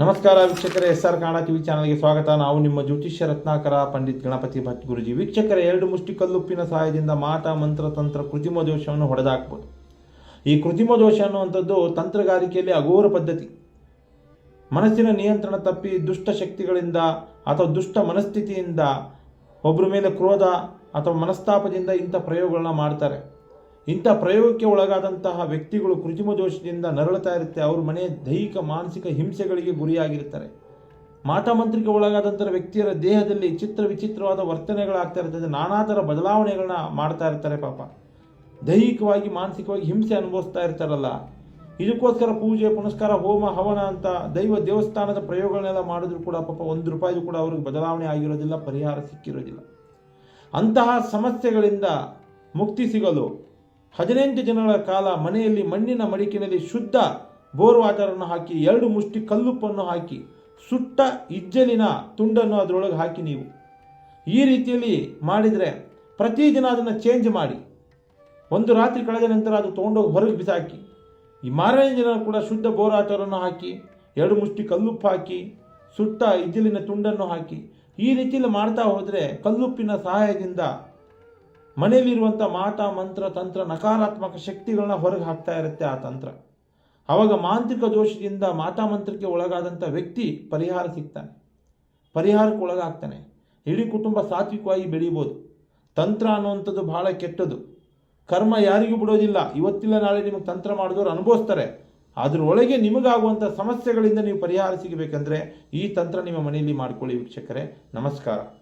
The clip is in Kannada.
ನಮಸ್ಕಾರ ವೀಕ್ಷಕರ ಎಸ್ ಆರ್ ಕನ್ನಡ ಟಿವಿ ಚಾನಲ್ಗೆ ಸ್ವಾಗತ. ನಾವು ನಿಮ್ಮ ಜ್ಯೋತಿಷ್ಯ ರತ್ನಾಕರ ಪಂಡಿತ್ ಗಣಪತಿ ಭಟ್ ಗುರುಜಿ ವೀಕ್ಷಕರ, ಎರಡು ಮುಷ್ಟಿ ಕಲ್ಲುಪ್ಪಿನ ಸಹಾಯದಿಂದ ಮಾಟ ಮಂತ್ರ ತಂತ್ರ ಕೃತಿಮ ದೋಷವನ್ನು ಹೊಡೆದಾಕ್ಬೋದು. ಈ ಕೃತಿಮ ದೋಷ ಅನ್ನುವಂಥದ್ದು ತಂತ್ರಗಾರಿಕೆಯಲ್ಲಿ ಅಘೋರ ಪದ್ಧತಿ. ಮನಸ್ಸಿನ ನಿಯಂತ್ರಣ ತಪ್ಪಿ ದುಷ್ಟ ಶಕ್ತಿಗಳಿಂದ ಅಥವಾ ದುಷ್ಟ ಮನಸ್ಥಿತಿಯಿಂದ ಒಬ್ಬರ ಮೇಲೆ ಕ್ರೋಧ ಅಥವಾ ಮನಸ್ತಾಪದಿಂದ ಇಂಥ ಪ್ರಯೋಗಗಳನ್ನ ಮಾಡ್ತಾರೆ. ಇಂಥ ಪ್ರಯೋಗಕ್ಕೆ ಒಳಗಾದಂತಹ ವ್ಯಕ್ತಿಗಳು ಕೃತ್ರಿಮ ದೋಷದಿಂದ ನರಳುತ್ತಾ ಇರುತ್ತೆ. ಅವ್ರ ಮನೆಯ ದೈಹಿಕ, ಮಾನಸಿಕ ಹಿಂಸೆಗಳಿಗೆ ಗುರಿಯಾಗಿರ್ತಾರೆ. ಮಾತಾಮಂತ್ರಿಗೆ ಒಳಗಾದಂಥ ವ್ಯಕ್ತಿಯರ ದೇಹದಲ್ಲಿ ಚಿತ್ರ ವಿಚಿತ್ರವಾದ ವರ್ತನೆಗಳಾಗ್ತಾ ಇರ್ತದೆ ನಾನಾ ಥರ ಬದಲಾವಣೆಗಳನ್ನ ಮಾಡ್ತಾ ಇರ್ತಾರೆ ಪಾಪ. ದೈಹಿಕವಾಗಿ, ಮಾನಸಿಕವಾಗಿ ಹಿಂಸೆ ಅನುಭವಿಸ್ತಾ ಇರ್ತಾರಲ್ಲ. ಇದಕ್ಕೋಸ್ಕರ ಪೂಜೆ, ಪುನಸ್ಕಾರ, ಹೋಮ, ಹವನ ಅಂತ ದೈವ ದೇವಸ್ಥಾನದ ಪ್ರಯೋಗಗಳನ್ನೆಲ್ಲ ಮಾಡಿದ್ರು ಕೂಡ ಪಾಪ ಒಂದು ರೂಪಾಯಿದು ಕೂಡ ಅವ್ರಿಗೆ ಬದಲಾವಣೆ ಆಗಿರೋದಿಲ್ಲ, ಪರಿಹಾರ ಸಿಕ್ಕಿರೋದಿಲ್ಲ. ಅಂತಹ ಸಮಸ್ಯೆಗಳಿಂದ ಮುಕ್ತಿ ಸಿಗಲು ಹದಿನೆಂಟು ದಿನಗಳ ಕಾಲ ಮನೆಯಲ್ಲಿ ಮಣ್ಣಿನ ಮಡಿಕಿನಲ್ಲಿ ಶುದ್ಧ ಬೋರ್ ವಾಟರನ್ನು ಹಾಕಿ, ಎರಡು ಮುಷ್ಟಿ ಕಲ್ಲುಪ್ಪನ್ನು ಹಾಕಿ, ಸುಟ್ಟ ಇಜ್ಜಲಿನ ತುಂಡನ್ನು ಅದರೊಳಗೆ ಹಾಕಿ ನೀವು. ಈ ರೀತಿಯಲ್ಲಿ ಮಾಡಿದರೆ ಪ್ರತಿದಿನ ಅದನ್ನು ಚೇಂಜ್ ಮಾಡಿ. ಒಂದು ರಾತ್ರಿ ಕಳೆದ ನಂತರ ಅದು ತೊಗೊಂಡೋಗಿ ಹೊರಗೆ ಬಿಸಾಕಿ. ಈ ಮಾರನೇ ದಿನ ಕೂಡ ಶುದ್ಧ ಬೋರ್ ವಾಟರನ್ನು ಹಾಕಿ, ಎರಡು ಮುಷ್ಟಿ ಕಲ್ಲುಪ್ಪು ಹಾಕಿ, ಸುಟ್ಟ ಇಜ್ಜಲಿನ ತುಂಡನ್ನು ಹಾಕಿ, ಈ ರೀತಿಯಲ್ಲಿ ಮಾಡ್ತಾ ಹೋದರೆ ಕಲ್ಲುಪ್ಪಿನ ಸಹಾಯದಿಂದ ಮನೆಯಲ್ಲಿರುವಂಥ ಮಾಟ ಮಂತ್ರ, ತಂತ್ರ, ನಕಾರಾತ್ಮಕ ಶಕ್ತಿಗಳನ್ನ ಹೊರಗೆ ಹಾಕ್ತಾ ಇರುತ್ತೆ ಆ ತಂತ್ರ. ಆವಾಗ ಮಾಂತ್ರಿಕ ದೋಷದಿಂದ ಮಾತಾ, ಮಂತ್ರಕ್ಕೆ ಒಳಗಾದಂಥ ವ್ಯಕ್ತಿ ಪರಿಹಾರ ಸಿಗ್ತಾನೆ. ಪರಿಹಾರಕ್ಕೆ ಒಳಗಾಗ್ತಾನೆ. ಇಡೀ ಕುಟುಂಬ ಸಾತ್ವಿಕವಾಗಿ ಬೆಳೀಬೋದು. ತಂತ್ರ ಅನ್ನುವಂಥದ್ದು ಬಹಳ ಕೆಟ್ಟದು ಕರ್ಮ ಯಾರಿಗೂ ಬಿಡೋದಿಲ್ಲ. ಇವತ್ತಿಲ್ಲ, ನಾಳೆ ನಿಮಗೆ ತಂತ್ರ ಮಾಡಿದವರು ಅನುಭವಿಸ್ತಾರೆ. ಅದರೊಳಗೆ ನಿಮಗಾಗುವಂಥ ಸಮಸ್ಯೆಗಳಿಂದ ನೀವು ಪರಿಹಾರ ಸಿಗಬೇಕಂದ್ರೆ ಈ ತಂತ್ರ ನಿಮ್ಮ ಮನೆಯಲ್ಲಿ ಮಾಡ್ಕೊಳ್ಳಿ ವೀಕ್ಷಕರೇ. ನಮಸ್ಕಾರ.